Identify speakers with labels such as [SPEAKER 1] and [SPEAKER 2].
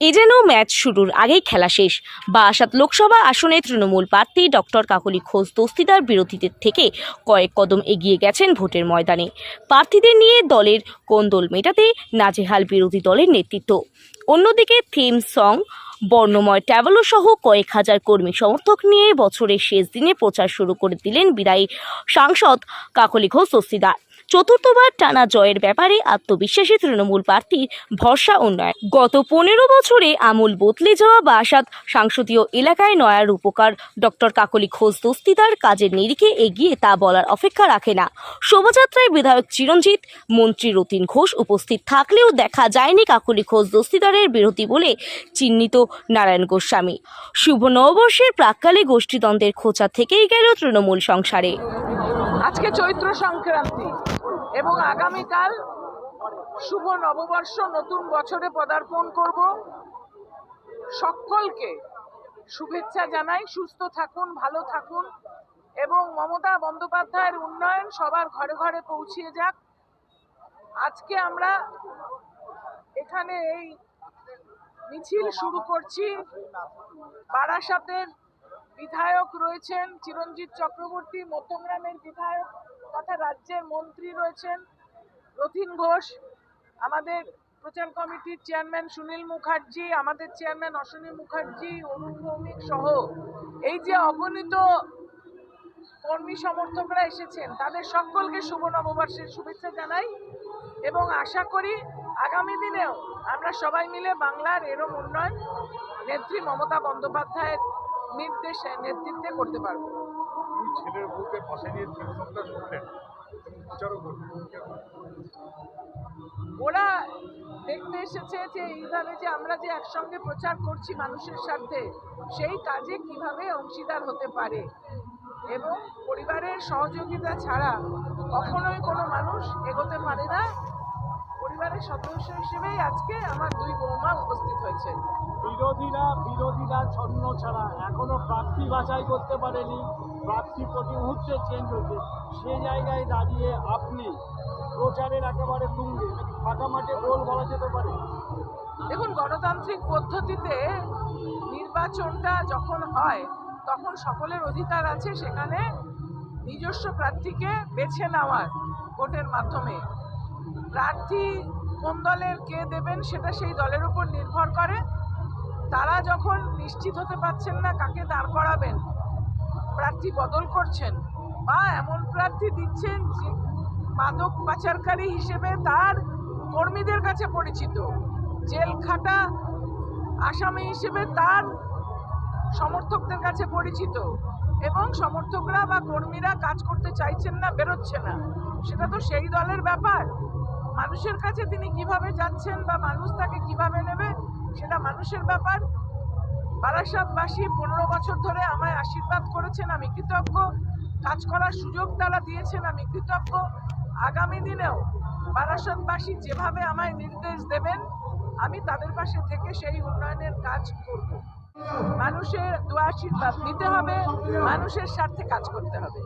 [SPEAKER 1] এ যেন ম্যাচ শুরুর আগেই খেলা শেষ। বারাসাত লোকসভা আসনে তৃণমূল প্রার্থী ডক্টর কাকলি ঘোষ দস্তিদার বিরোধীদের থেকে কয়েক কদম এগিয়ে গেছেন ভোটের ময়দানে। প্রার্থীদের নিয়ে দলের কোন্দল মেটাতে নাজেহাল বিরোধী দলের নেতৃত্ব। অন্যদিকে থিম সং, বর্ণময় ট্যাবলো সহ কয়েক হাজার কর্মী সমর্থক নিয়ে বছরের শেষ দিনে প্রচার শুরু করে দিলেন বিদায়ী সাংসদ কাকলি ঘোষ দস্তিদার। চতুর্থবার টানা জয়ের ব্যাপারে আত্মবিশ্বাসী তৃণমূল প্রার্থীর ভরসা উন্নয়ন গত পনেরো বছরে আমূল বদলে যাওয়া বাসাদ সাংসদীয় এলাকায় নয়ার উপকার ডক্টর কাকলি ঘোষ দস্তিদার কাজের নিরিখে এগিয়ে তা বলার অপেক্ষা রাখে না। শোভাযাত্রায় বিধায়ক চিরঞ্জিত, মন্ত্রী রতিন ঘোষ উপস্থিত থাকলেও দেখা যায়নি কাকলি ঘোষ দস্তিদারের বিরোধী বলে চিহ্নিত নারায়ণ গোস্বামী। শুভ নববর্ষের প্রাককালে গোষ্ঠীদ্বন্দ্বের খোঁচা থেকেই গেল তৃণমূল সংসারে।
[SPEAKER 2] আজকে চৈত্র সংক্রান্তি এবং আগামীকাল শুভ নববর্ষ, নতুন বছরে পদার্পণ করব। সকলকে শুভেচ্ছা জানাই, সুস্থ থাকুন, ভালো থাকুন এবং মমতা বন্দ্যোপাধ্যায়ের উন্নয়ন সবার ঘরে ঘরে পৌঁছিয়ে যাক। আজকে আমরা এখানে এই মিছিল শুরু করছি বারাসাতের বিধায়ক রয়েছেন চিরঞ্জিত চক্রবর্তী মধ্যমগ্রামের বিধায়ক তথা রাজ্যের মন্ত্রী রয়েছেন রথিন ঘোষ, আমাদের প্রচার কমিটির চেয়ারম্যান সুনীল মুখার্জি, আমাদের চেয়ারম্যান অশ্বিনী মুখার্জি অরুণ ভৌমিক সহ। এই যে অগণিত কর্মী সমর্থকরা এসেছেন, তাদের সকলকে শুভ নববর্ষের শুভেচ্ছা জানাই এবং আশা করি আগামী দিনেও আমরা সবাই মিলে বাংলার এরম উন্নয়ন নেত্রী মমতা বন্দ্যোপাধ্যায়ের নির্দেশে নেতৃত্বে করতে পারব।
[SPEAKER 3] দুই ছেলের বউকে পাশে নিয়ে সপ্তাহ শুনলেন।
[SPEAKER 2] ওরা দেখতে এসেছে যে এইভাবে যে আমরা যে একসঙ্গে প্রচার করছি মানুষের স্বার্থে সেই কাজে কীভাবে অংশীদার হতে পারে? এবং পরিবারের সহযোগিতা ছাড়া কখনোই কোনো মানুষ এগোতে পারে না। পরিবারের সদস্য হিসেবেই আজকে আমার দুই বৌমা উপস্থিত হয়েছে।
[SPEAKER 4] বিরোধীরা বিরোধীরা ছন্ন ছাড়া এখনও প্রার্থী বাছাই করতে পারেনি। প্রার্থী প্রতি মুহূর্তে চেঞ্জ হচ্ছে সে জায়গায় দাঁড়িয়ে আপনি প্রচারের একেবারে তুঙ্গে ফাঁকা মাঠে গোল বলা যেতে পারে?
[SPEAKER 2] দেখুন গণতান্ত্রিক পদ্ধতিতে নির্বাচনটা যখন হয় তখন সকলের অধিকার আছে সেখানে নিজস্ব প্রার্থীকে বেছে নেওয়ার ভোটের মাধ্যমে। প্রার্থী কোন দলের কে দেবেন সেটা সেই দলের উপর নির্ভর করে। তারা যখন নিশ্চিত হতে পারছেন না কাকে দাঁড় করাবেন, প্রার্থী বদল করছেন বা এমন প্রার্থী দিচ্ছেন যে মাদক পাচারকারী হিসেবে তার কর্মীদের কাছে পরিচিত, জেল খাটা আসামি হিসেবে তার সমর্থকদের কাছে পরিচিত এবং সমর্থকরা বা কর্মীরা কাজ করতে চাইছেন না, বেরোচ্ছে না। সেটা তো সেই দলের ব্যাপার। মানুষের কাছে তিনি কীভাবে যাচ্ছেন বা মানুষ তাকে কীভাবে নেবে, সেটা মানুষের ব্যাপার। বারাসাতবাসী পনেরো বছর ধরে আমায় আশীর্বাদ করেছেন, আমি কৃতজ্ঞ। কাজ করার সুযোগ তারা দিয়েছেন, আমি কৃতজ্ঞ। আগামী দিনেও বারাসাতবাসী যেভাবে আমায় নির্দেশ দেবেন, আমি তাদের পাশে থেকে সেই উন্নয়নের কাজ করব। মানুষের দোয়া আশীর্বাদ নিতে হবে মানুষের স্বার্থে কাজ করতে হবে।